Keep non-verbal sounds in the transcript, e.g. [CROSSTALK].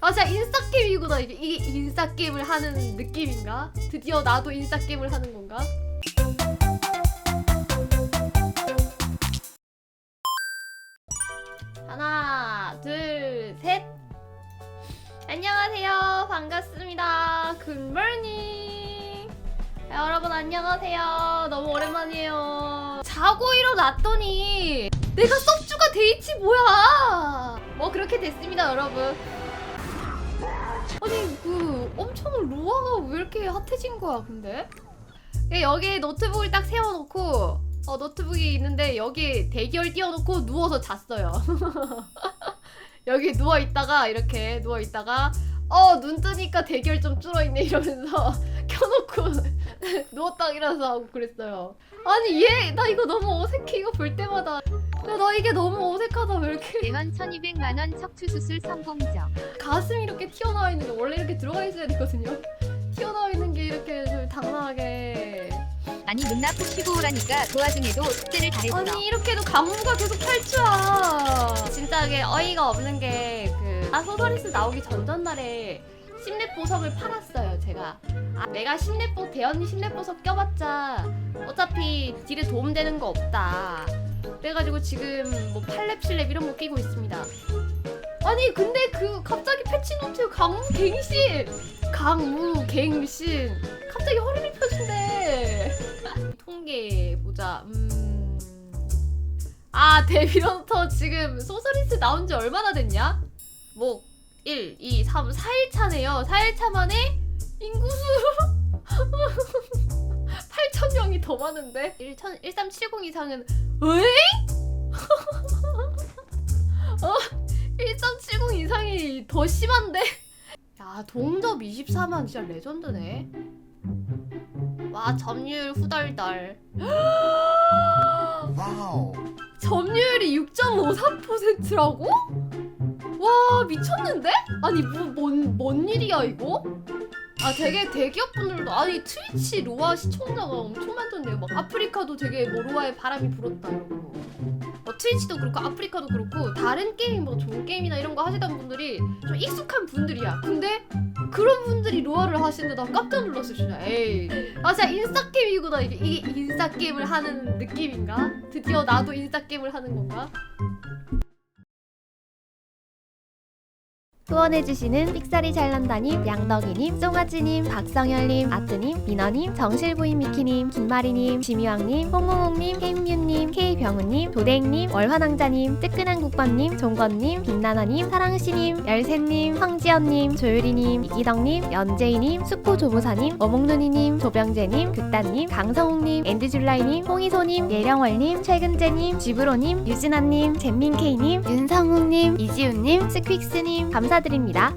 아 진짜 인싸 게임이구나. 이게 이게 인싸 게임을 하는 느낌인가? 드디어 나도 인싸 게임을 하는 건가? 하나 둘셋. 안녕하세요. 반갑습니다. 굿모닝 여러분 안녕하세요. 너무 오랜만이에요. 자고 일어났더니 내가 섭주가 데이치 뭐야? 뭐 그렇게 됐습니다 여러분 아니 그 엄청 로아가 왜 이렇게 핫해진 거야 근데? 예, 여기 노트북을 딱 세워놓고 어 노트북이 있는데 여기 대기열 띄워놓고 누워서 잤어요. [LAUGHS] 여기 누워 있다가 이렇게 누워 있다가 어 눈 뜨니까 대결 좀 줄어 있네 이러면서 [LAUGHS] 켜놓고 [LAUGHS] 누웠다 일어나서 하고 그랬어요. 아니 얘 나 이거 너무 어색해. 이거 볼 때마다. 야, 나 이게 너무 어색하다. 왜 이렇게. 대원 1200만 원 척추 수술 성공적. 가슴이 이렇게 튀어나와 원래 이렇게 들어가 있어야 되거든요. 튀어나와 있는 게 이렇게 좀 당당하게. 아니 눈나 푹 쉬고 오라니까 그 와중에도 숙제를 다 했어. 아니 이렇게도 가문가 계속 탈주야 진짜 이게 어이가 없는 게 그 아 소설리스 나오기 전전날에 심랩 보석을 팔았어요 제가. 아, 내가 심랩 보 대현이 심랩 보석 껴봤자 어차피 딜에 도움되는 거 없다. 그래가지고 지금 뭐 팔렙 실렙 이런 거 끼고 있습니다 아니 근데 그 갑자기 패치노트 강무갱신 강무갱신 갑자기 허리를 펴준대 [LAUGHS] 통계 보자. 음. 아, 데뷔런터 지금 소설리스 나온 지 얼마나 됐냐? 뭐 1, 2, 3, 4일 차네요. 4일 차 만에 인구수 [LAUGHS] 8천 명이 더 많은데 1천 1370 이상은 에? 어? [LAUGHS] 더 심한데? [LAUGHS] 야, 동접 24만 진짜 레전드네. 와, 점유율 후덜덜. [GASPS] 와우. 점유율이 6.53%라고? 와 미쳤는데? 아니 뭐, 뭔, 뭔 일이야 이거? 아 되게 대기업분들도 아니 트위치 로아 시청자가 엄청 많던데요 막 아프리카도 되게 뭐 로아에 바람이 불었다 이러고 뭐 트위치도 그렇고 아프리카도 그렇고 다른 게임 뭐 좋은 게임이나 이런 거 하시던 분들이 좀 익숙한 분들이야 근데 그런 분들이 로아를 하시는데 나 깜짝 놀랐어 진짜 에이 아 진짜 인싸 게임이구나 이게 이게 인싸 게임을 하는 느낌인가? 드디어 나도 인싸 게임을 하는 건가? 후원해주시는 삑사리 잘난다님, 양덕이님, 송아지님, 박성열님, 아뜨님, 민어님, 정실부인 미키님, 김마리님, 지미왕님, 홍홍홍님, 케임뮤님, K병우님, 도댕님, 월화낭자님, 뜨끈한 국밥님, 종건님, 빛나나님, 사랑씨님, 열쇠님, 황지연님, 조유리님, 이기덕님, 연재희님, 수포조무사님, 어몽눈이님, 조병재님, 극단님, 강성욱님, 엔드줄라이님, 홍희소님, 예령월님, 최근재님, 쥐브로님, 유진아님, 잼민케이님, 윤성욱님, 이지훈님, 스퀵스님 감사드립니다.